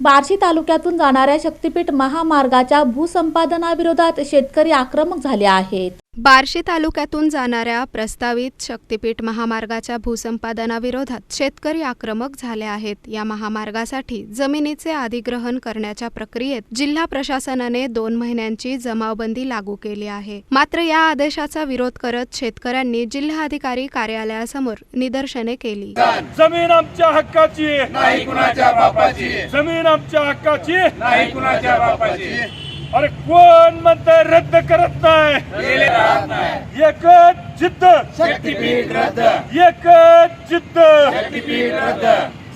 बार्शी तालुक्यातून जाणाऱ्या शक्तीपीठ महामार्गाच्या भूसंपादनाविरोधात शेतकरी आक्रमक झाले आहेत. बार्शी तालुक्यातून जाणाऱ्या प्रस्तावित शक्तीपीठ महामार्गाच्या भूसंपादनाविरोधात शेतकरी आक्रमक झाले आहेत. या महामार्गासाठी जमिनीचे अधिग्रहण करण्याच्या प्रक्रियेत जिल्हा प्रशासनाने दोन महिन्यांची जमावबंदी लागू केली आहे. मात्र या आदेशाचा विरोध करत शेतकऱ्यांनी जिल्हाधिकारी कार्यालयासमोर निदर्शने केली. जमीन आमच्या हक्काची. नाही कुणाच्या बापाची. जमीन आमच्या हक्काची. नाही कुणाच्या बापाची. अरे कोण म्हणतंय रद्द करत नाही? एकच जिद्द. शक्तीपीठ रद्द. एकच जिद्द. शक्तीपीठ रद्द.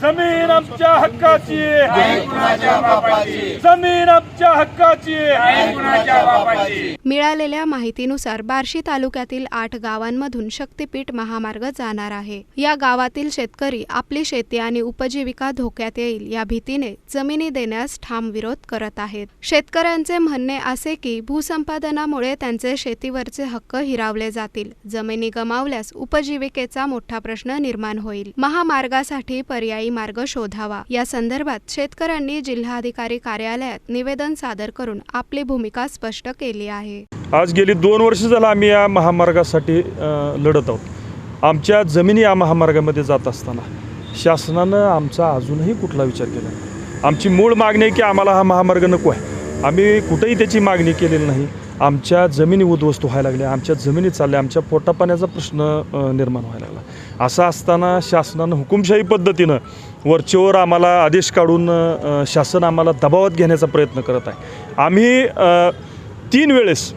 जमीन आमच्या हक्काची नाही कुणाच्या बापाची. जमीन आमच्या हक्काची नाही कुणाच्या बापाची. मिळालेल्या माहितीनुसार बार्शी तालुक्यातील आठ गावांमधून शक्तीपीठ महामार्ग जाणार आहे. या गावातील शेतकरी आपली शेती आणि उपजीविका धोक्यात येईल या भीतीने जमिनी देण्यास ठाम विरोध करत आहेत. शेतकऱ्यांचे म्हणणे असे की भूसंपादनामुळे त्यांचे शेतीवरचे हक्क हिरावले जातील. जमिनी गमावल्यास उपजीविकेचा मोठा प्रश्न निर्माण होईल. महामार्गासाठी पर्यायी मार्ग शोधावा. या संदर्भात शेतकऱ्यांनी जिल्हाधिकारी कार्यालयात निवेदन सादर करून आपली भूमिका स्पष्ट केली आहे. आज गेली दोन वर्ष झालं आम्ही या महामार्गासाठी लढत आहोत. आमच्या जमिनी या महामार्गामध्ये जात असताना शासनानं आमचा अजूनही कुठला विचार केला आमची मूळ मागणी आहे की आम्हाला हा महामार्ग नको आहे. आम्ही कुठेही त्याची मागणी केलेली नाही. आमच्या जमिनी उद्ध्वस्त व्हायला लागल्या आमच्या जमिनी चालल्या आमच्या पोटापाण्याचा प्रश्न निर्माण व्हायला लागला. असं असताना शासनानं हुकुमशाही पद्धतीनं वरचेवर आम्हाला आदेश काढून शासन आम्हाला दबावात घेण्याचा प्रयत्न करत आहे. आम्ही तीन वेळेस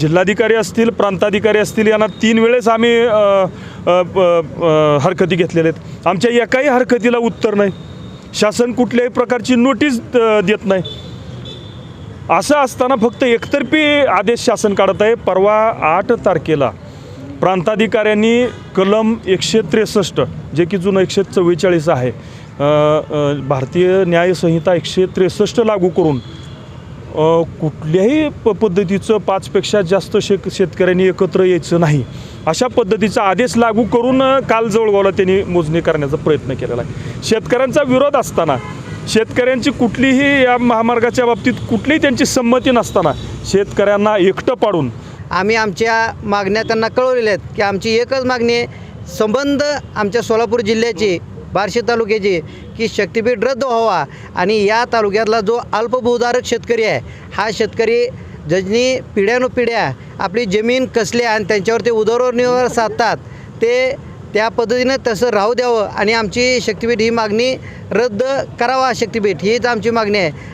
जिल्हाधिकारी असतील प्रांताधिकारी असतील यांना तीन वेळेस आम्ही हरकती घेतलेल्या आहेत. आमच्या एकाही हरकतीला उत्तर नाही. शासन कुठल्याही प्रकारची नोटीस देत नाही. असं असताना फक्त एकतर्फी आदेश शासन काढत आहे. परवा आठ तारखेला प्रांताधिकाऱ्यांनी कलम एकशे त्रेसष्ट जे की जुनं एकशे चव्वेचाळीस आहे भारतीय न्यायसंहिता एकशे त्रेसष्ट लागू करून कुठल्याही प पद्धतीचं पाचपेक्षा जास्त शेक शेतकऱ्यांनी एकत्र यायचं नाही. अशा पद्धतीचा आदेश लागू करून काल जवळगावला त्यांनी मोजणी करण्याचा प्रयत्न केलेला आहे. शेतकऱ्यांचा विरोध असताना शेतकऱ्यांची कुठलीही या महामार्गाच्या बाबतीत कुठलीही त्यांची संमती नसताना शेतकऱ्यांना एकटं पाडून आम्ही आमच्या मागण्या त्यांना कळवलेल्या आहेत की आमची एकच मागणी आहे संबंध आमच्या सोलापूर जिल्ह्याची बार्शी तालुक्याची की शक्तीपीठ रद्द व्हावा. आणि या तालुक्यातला जो अल्पभूधारक शेतकरी आहे हा शेतकरी जजनी पिढ्यानुपिढ्या आपली जमीन कसल्या आणि त्यांच्यावर ते उदरनिर्वाह साधतात ते त्या पद्धतीनं तसं राहू द्यावं आणि आमची शक्तीपीठ ही मागणी रद्द करावा शक्तीपीठ हीच आमची मागणी आहे.